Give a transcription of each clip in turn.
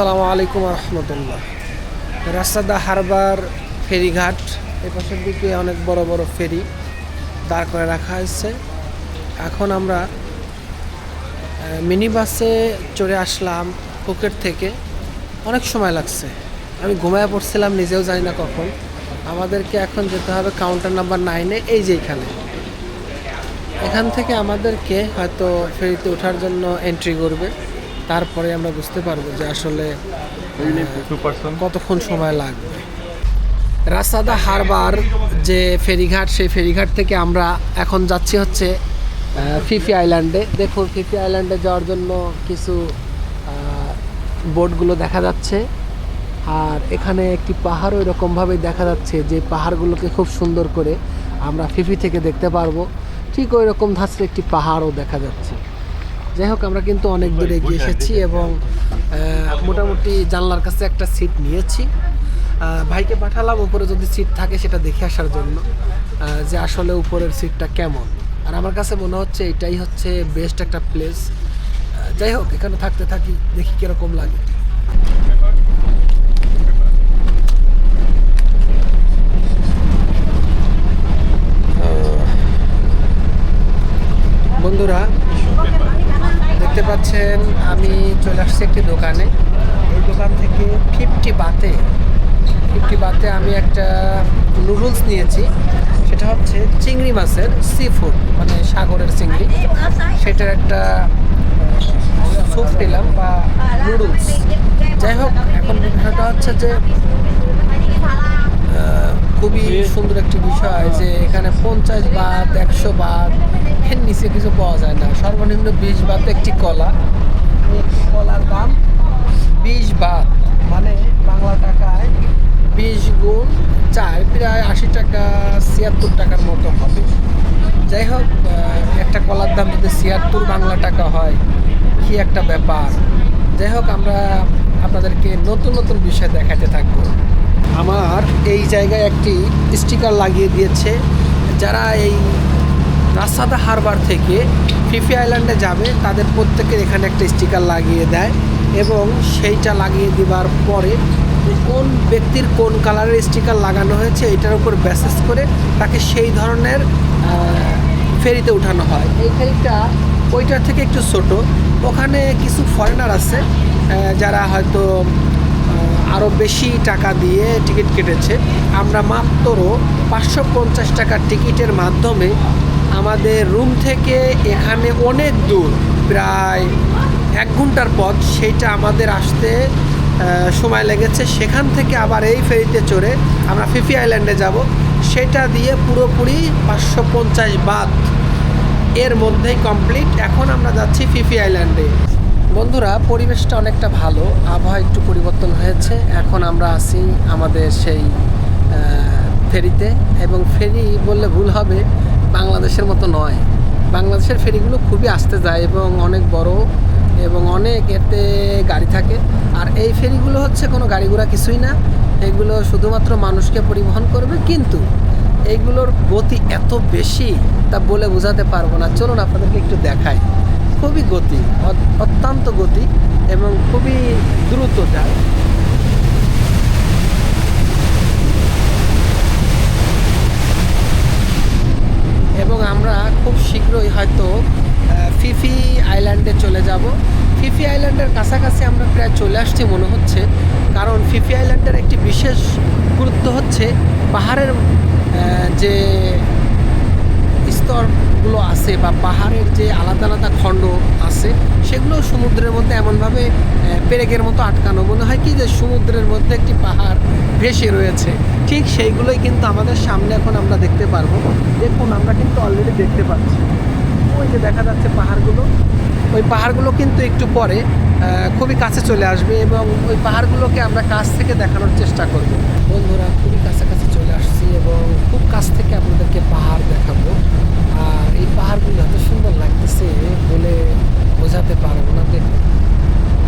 আসসালামু আলাইকুম রহমতুল্লাহ রাস্তাদা হারবার ফেরিঘাট এই পাশের দিকে অনেক বড় বড় ফেরি দাঁড় করে রাখা হয়েছে। এখন আমরা মিনি বাসে চড়ে আসলাম ফুকেট থেকে। অনেক সময় লাগছে। আমি ঘুমায় পড়ছিলাম, নিজেও জানি না কখন। আমাদেরকে এখন যেতে হবে কাউন্টার নাম্বার নাইনে এই যে এখানে। এখান থেকে আমাদেরকে হয়তো ফেরিতে ওঠার জন্য এন্ট্রি করবে। তারপরে আমরা বুঝতে পারব যে আসলে কতক্ষণ সময় লাগবে। রাস্তাদা হারবার যে ফেরিঘাট সেই ফেরিঘাট থেকে আমরা এখন যাচ্ছি হচ্ছে ফিফি আইল্যান্ডে। দেখুন ফিফি আইল্যান্ডে যাওয়ার জন্য কিছু বোটগুলো দেখা যাচ্ছে। আর এখানে একটি পাহাড়ও এরকমভাবে দেখা যাচ্ছে যে পাহাড়গুলোকে খুব সুন্দর করে আমরা ফিফি থেকে দেখতে পারব। ঠিক ওই রকম ধাঁচের একটি পাহাড়ও দেখা যাচ্ছে। যাই হোক আমরা কিন্তু অনেক দূরে এগিয়ে এসেছি এবং মোটামুটি জানলার কাছে একটা সিট নিয়েছি। ভাইকে পাঠালাম উপরে যদি সিট থাকে সেটা দেখে আসার জন্য। যে আসলে উপরের সিটটা কেমন। আর আমার কাছে মনে হচ্ছে এটাই হচ্ছে বেস্ট একটা প্লেস যাই হোক এখানে থাকতে থাকি দেখি কীরকম লাগে বন্ধুরা দেখতে পাচ্ছেন আমি চলে আসছি একটি দোকানে। এই দোকান থেকে ফিফটি বাতে ফিফটি বাতে আমি একটা নুডলস নিয়েছি। সেটা হচ্ছে চিংড়ি মাছের সি ফুড মানে সাগরের চিংড়ি। সেটার একটা স্যুপ নিলাম বা নুডলস। যাই হোক, এখন বিষয়টা হচ্ছে যে খুবই সুন্দর একটি বিষয় যে এখানে পঞ্চাশ বাদ একশো বাদ এর নিচে কিছু পাওয়া যায় না। সর্বনিম্ন বিশ বাদ একটি কলা। কলার দাম বিশ বাদ। মানে বাংলা টাকায় বিশ গুণ চার প্রায় আশি টাকা ছিয়াত্তর টাকার মতো হবে। যাই হোক একটা কলার দাম যদি ছিয়াত্তর বাংলা টাকা হয় কি একটা ব্যাপার। যাই হোক আমরা আপনাদেরকে নতুন নতুন বিষয় দেখাতে থাকব। আমার এই জায়গায় একটি স্টিকার লাগিয়ে দিয়েছে। যারা এই রাস্তাদা হারবার থেকে ফিফি আইল্যান্ডে যাবে, তাদের প্রত্যেকের এখানে একটা স্টিকার লাগিয়ে দেয় এবং সেইটা লাগিয়ে দেওয়ার পরে কোন ব্যক্তির কোন কালারের স্টিকার লাগানো হয়েছে, এটার উপর ব্যাসেস করে তাকে সেই ধরনের ফেরিতে উঠানো হয়। এই ফেরিটা ওইটার থেকে একটু ছোট। ওখানে কিছু ফরেনার আছে যারা হয়তো আরও বেশি টাকা দিয়ে টিকিট কেটেছে। আমরা মাত্র পাঁচশো পঞ্চাশ টাকার টিকিটের মাধ্যমে আমাদের রুম থেকে এখানে অনেক দূর, প্রায় এক ঘণ্টার পথ, সেইটা আমাদের আসতে সময় লেগেছে। সেখান থেকে আবার এই ফেরিতে চড়ে আমরা ফিফি আইল্যান্ডে যাব। সেটা দিয়ে পুরোপুরি পাঁচশো পঞ্চাশ বাদ। এর মধ্যেই কমপ্লিট। এখন আমরা যাচ্ছি ফিফি আইল্যান্ডে। বন্ধুরা, পরিবেশটা অনেকটা ভালো, আবহাওয়া একটু পরিবর্তন হয়েছে। এখন আমরা আছি আমাদের সেই ফেরিতে এবং ফেরি বললে ভুল হবে, বাংলাদেশের মতো নয়। বাংলাদেশের ফেরিগুলো খুবই আসতে যায় এবং অনেক বড় এবং অনেক এতে গাড়ি থাকে। আর এই ফেরিগুলো হচ্ছে কোনো গাড়ি ঘোড়া কিছুই না। এগুলো শুধুমাত্র মানুষকে পরিবহন করবে, কিন্তু এইগুলোর গতি এত বেশি তা বলে বোঝাতে পারব না। চলুন আপনাদেরকে একটু দেখাই। খুবই গতি অত্যন্ত গতি এবং খুবই দ্রুত যায়। এবং আমরা খুব শীঘ্রই হয়তো ফিফি আইল্যান্ডে চলে যাব। ফিফি আইল্যান্ডের কাছাকাছি আমরা প্রায় চলে আসছি মনে হচ্ছে, কারণ ফিফি আইল্যান্ডের একটি বিশেষ গুরুত্ব হচ্ছে পাহাড়ের যে স্তরগুলো আছে বা পাহাড়ের যে আলাদা আলাদা খণ্ড আছে, সেগুলো সমুদ্রের মধ্যে এমনভাবে পেরেকের মতো আটকানো। মনে হয় কি যে সমুদ্রের মধ্যে একটি পাহাড় ভেসে রয়েছে। ঠিক সেইগুলোই কিন্তু আমাদের সামনে এখন আমরা দেখতে পারব। দেখুন, আমরা কিন্তু অলরেডি দেখতে পাচ্ছি। ওই যে দেখা যাচ্ছে পাহাড়গুলো। ওই পাহাড়গুলো কিন্তু একটু পরে খুবই কাছে চলে আসবে এবং ওই পাহাড়গুলোকে আমরা কাছ থেকে দেখানোর চেষ্টা করব। বন্ধুরা, খুবই কাছাকাছি চলে আসছি এবং খুব কাছ থেকে আপনাদেরকে পাহাড় দেখাবো আর এই পাহাড়গুলো এত সুন্দর লাগতেছে বলে বোঝাতে পারব না দেখুন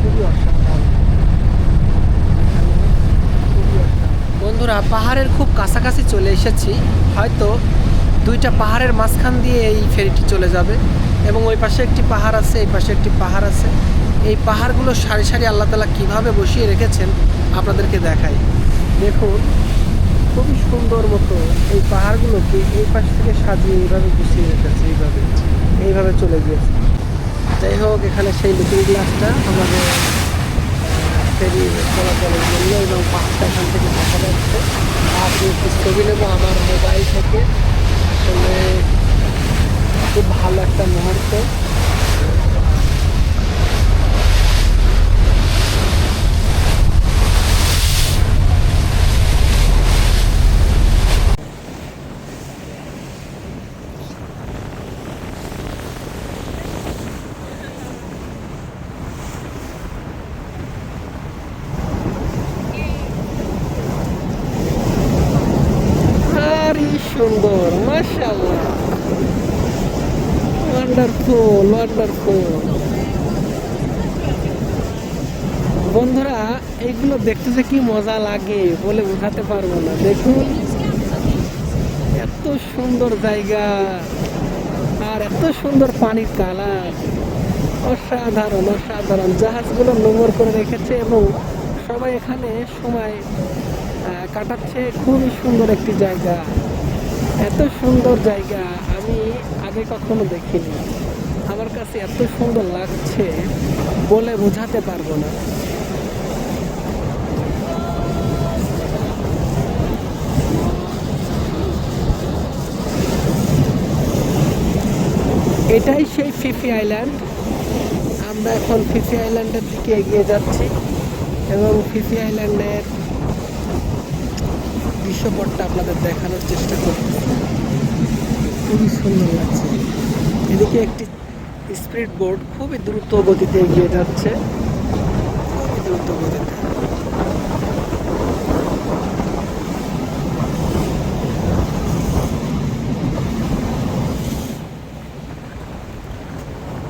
খুবই অসাধারণ খুবই অসাধারণ। বন্ধুরা পাহাড়ের খুব কাছাকাছি চলে এসেছি। হয়তো দুইটা পাহাড়ের মাঝখান দিয়ে এই ফেরিটি চলে যাবে এবং ওই পাশে একটি পাহাড় আছে, এই পাশে একটি পাহাড় আছে। এই পাহাড়গুলো সারি সারি আল্লাহ তালা কীভাবে বসিয়ে রেখেছেন আপনাদেরকে দেখাই। দেখুন, খুবই সুন্দর মতো এই পাহাড়গুলোকে এই পাশ থেকে সাজিয়ে এইভাবে গুছিয়ে রেখেছে, এইভাবে এইভাবে চলে গিয়েছে। যাই হোক, এখানে সেই লুকিং গ্লাসটা আমাদের ফেরি চলাচলের জন্য এবং পাঁচটা এখান থেকে দেখা যাচ্ছে আপনি ছবি নেব আমার মোবাইল থেকে আসলে খুব ভালো একটা মুহূর্ত। ওয়ান্ডারফুল ওয়ান্ডারফুল বন্ধুরা, এইগুলো দেখতে যে কি মজা লাগে বলে বোঝাতে পারব না। দেখুন, এত সুন্দর জায়গা আর এত সুন্দর পানির কালার। অসাধারণ অসাধারণ। জাহাজগুলো নোংর করে রেখেছে এবং সবাই এখানে সময় কাটাচ্ছে। খুবই সুন্দর একটি জায়গা। এত সুন্দর জায়গা। আমি আগে কখনো দেখিনি। আমার কাছে এত সুন্দর লাগছে বলে বোঝাতে পারব না। এটাই সেই ফিফি আইল্যান্ড। আমরা এখন ফিফি আইল্যান্ডের দিকে এগিয়ে যাচ্ছি এবং ফিফি আইল্যান্ডের দৃশ্যপটটা আপনাদের দেখানোর চেষ্টা করছি। খুবই সুন্দর লাগছে। এদিকে একটি স্পিড বোর্ড খুবই দ্রুত গতিতে এগিয়ে যাচ্ছে। খুবই দ্রুত গতিতে।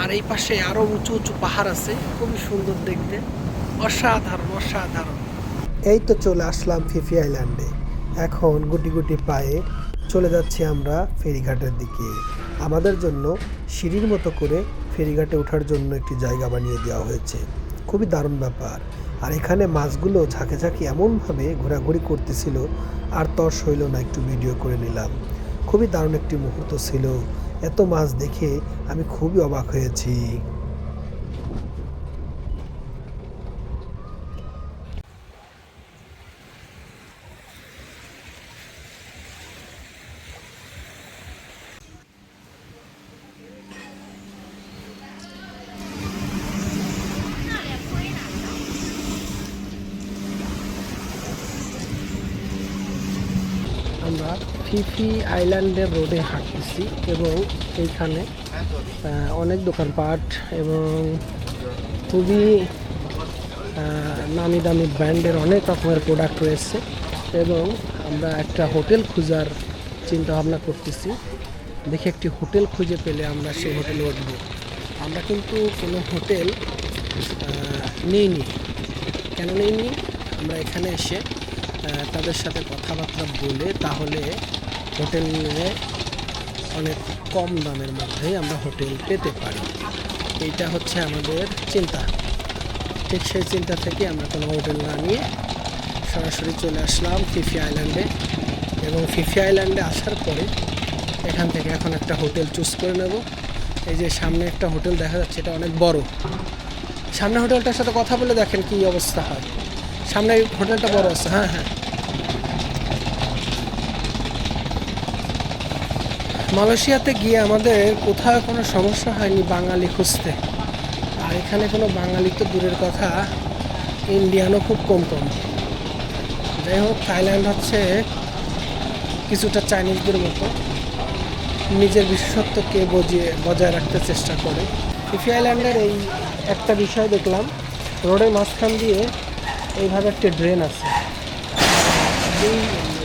আর এই পাশে আরও উঁচু উঁচু পাহাড় আছে, খুবই সুন্দর দেখতে। অসাধারণ অসাধারণ। এই তো চলে আসলাম ফিফি আইল্যান্ডে। এখন গুটি গুটি পায়ে চলে যাচ্ছি আমরা ফেরিঘাটের দিকে। আমাদের জন্য সিঁড়ির মতো করে ফেরিঘাটে ওঠার জন্য একটি জায়গা বানিয়ে দেওয়া হয়েছে। খুবই দারুণ ব্যাপার। আর এখানে মাছগুলো ঝাঁকে ঝাঁকে এমনভাবে ঘোরাঘুরি করতেছিল, আর তর্স হইল না, একটু ভিডিও করে নিলাম। খুবই দারুণ একটি মুহূর্ত ছিল। এত মাছ দেখে আমি খুবই অবাক হয়েছি। ফিফি আইল্যান্ডের রোডে হাঁটতেছি এবং এইখানে অনেক দোকানপাট এবং খুবই নামি দামি ব্র্যান্ডের অনেক রকমের প্রোডাক্ট রয়েছে এবং আমরা একটা হোটেল খোঁজার চিন্তা ভাবনা করতেছি। দেখে একটি হোটেল খুঁজে পেলে আমরা সেই হোটেলে উঠব। আমরা কিন্তু কোনো হোটেল নিইনি। কেন নিইনি? আমরা এখানে এসে তাদের সাথে কথাবার্তা বলে তাহলে হোটেল অনেক কম দামের মধ্যেই আমরা হোটেল পেতে পারি। এইটা হচ্ছে আমাদের চিন্তা। ঠিক সেই চিন্তা থেকে আমরা কোনো হোটেল না নিয়ে সরাসরি চলে আসলাম ফিফি আইল্যান্ডে। এবং ফিফি আইল্যান্ডে আসার পরে এখান থেকে এখন একটা হোটেল চুজ করে নেব। এই যে সামনে একটা হোটেল দেখা যাচ্ছে, এটা অনেক বড়। সামনে হোটেলটার সাথে কথা বলে দেখেন কি অবস্থা হয়। সামনে হোটেলটা বড় আছে হ্যাঁ হ্যাঁ। মালয়েশিয়াতে গিয়ে আমাদের কোথাও কোনো সমস্যা হয়নি বাঙালি খুঁজতে। আর এখানে কোনো বাঙালি তো দূরের কথা, ইন্ডিয়ানও খুব কম কম। যাই হোক, থাইল্যান্ড হচ্ছে কিছুটা চাইনিজদের মতো। নিজের বিশেষত্বকে বজিয়ে, বজায় রাখতে চেষ্টা করে। ফিফি আইল্যান্ডের এই একটা বিষয় দেখলাম, রোডের মাঝখান দিয়ে এইভাবে একটা ড্রেন আছে।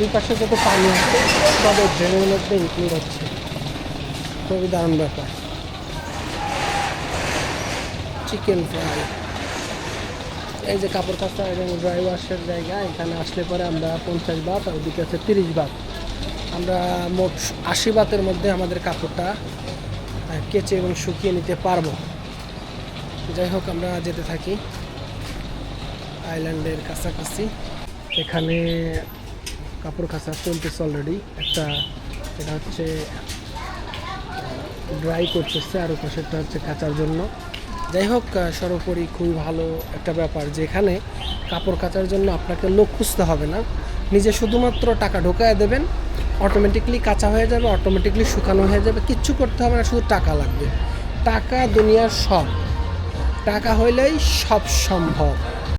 দুই পাশে যত পানি আছে এই ড্রেনের মধ্যে ইনক্লুড হচ্ছে। খুবই দারুণ ব্যাপার। চিকেন ফ্রাই এই যে কাপড় কাচা এবং ড্রাই ওয়াশের জায়গা, এখানে আসলে পরে আমরা পঞ্চাশ বাত আর ওদিকে আছে তিরিশ বাত আমরা মোট আশি বাতের মধ্যে আমাদের কাপড়টা কেচে এবং শুকিয়ে নিতে পারব। যাই হোক, আমরা যেতে থাকি। আইল্যান্ডের কাছাকাছি। এখানে কাপড় কাচা চলতেছে অলরেডি একটা এটা হচ্ছে ড্রাই করতেছে, আর পাশেরটা হচ্ছে কাচার জন্য। যাই হোক সর্বোপরি খুবই ভালো একটা ব্যাপার, যেখানে কাপড় কাচার জন্য আপনাকে লোক খুঁজতে হবে না। নিজে শুধুমাত্র টাকা ঢোকায় দেবেন অটোমেটিকলি কাঁচা হয়ে যাবে অটোমেটিকলি শুকানো হয়ে যাবে, কিচ্ছু করতে হবে না, শুধু টাকা লাগবে। টাকা, দুনিয়ার সব। টাকা হইলেই সব সম্ভব।